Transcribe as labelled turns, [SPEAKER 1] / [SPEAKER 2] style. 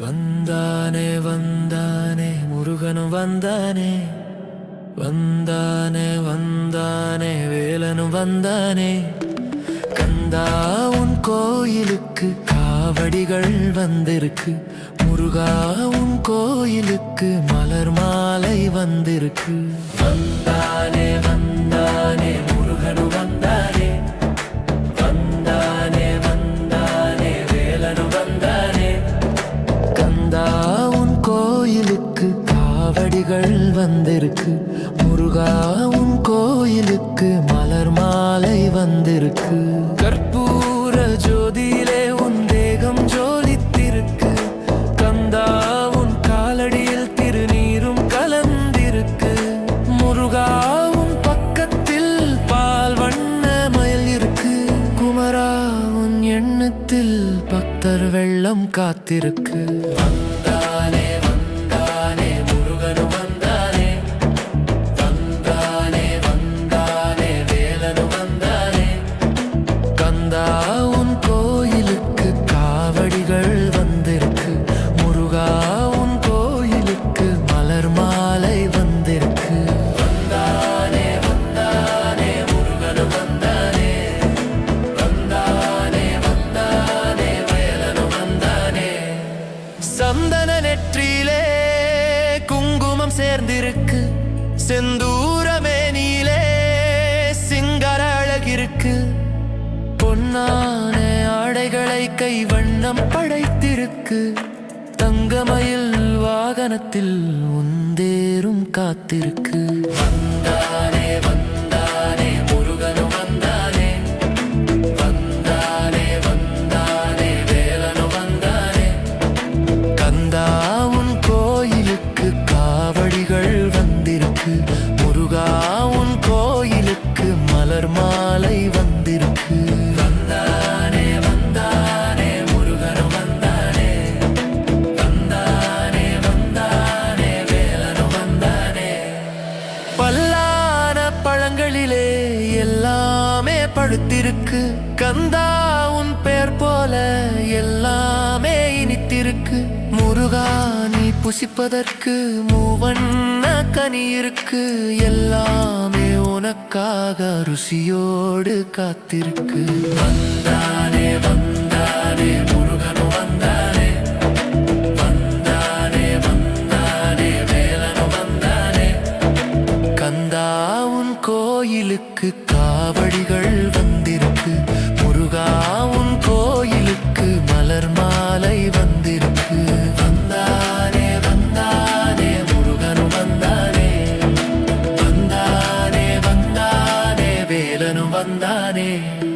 [SPEAKER 1] வந்தானே வந்தானே முருகனும் வந்தானே. வந்தானே வந்தானே வேலனும் வந்தானே. கந்தா உன் கோயிலுக்கு காவடிகள் வந்திருக்கு. முருகா உன் கோயிலுக்கு மலர் மாலை வந்திருக்கு. வந்தானே வந்தானே காவடிகள் வந்திருக்கு. முருகா உன் கோயிலுக்கு மலர் மாலை வந்திருக்கு. கற்பூர ஜோதியிலே உன் தேகம் ஜோலித்திருக்கு கந்தா உன் காலடியில் திருநீரும் கலந்திருக்கு. முருகாவும் பக்கத்தில் பால் வண்ண மயில் இருக்கு. குமரா உன் எண்ணத்தில் பக்தர் வெள்ளம் காத்திருக்கு. சேர்ந்திருக்கு. செந்தூரமே நீலே சிங்கர அழகிருக்கு. பொன்னான ஆடைகளை கை வண்ணம் படைத்திருக்கு. தங்கமயில் வாகனத்தில் உந்தேரும் காத்திருக்கு. வந்திருக்கு முருகா உன் கோயிலுக்கு மலர் மாலை வந்திருக்கு. வந்தானே வந்தானே முருகனும் வந்தானே. வந்தானே வந்தானே வேலனும் வந்தானே. பல்லான பழங்களிலே எல்லாமே பழுத்திருக்கு. கந்தா உன் பேர் போல எல்லாமே இனித்திருக்கு. முருகா புசிப்பதற்கு மூவண்ண கனி இருக்கு. எல்லாமே உனக்காக ருசியோடு காத்திருக்கு. வந்தானே வந்தானே முருகனு வந்தானே. வந்தானே வந்தானே வேலனு வந்தானே. கந்தா உன் கோயிலுக்கு வந்தானே வந்தானே வேலனும் வந்தானே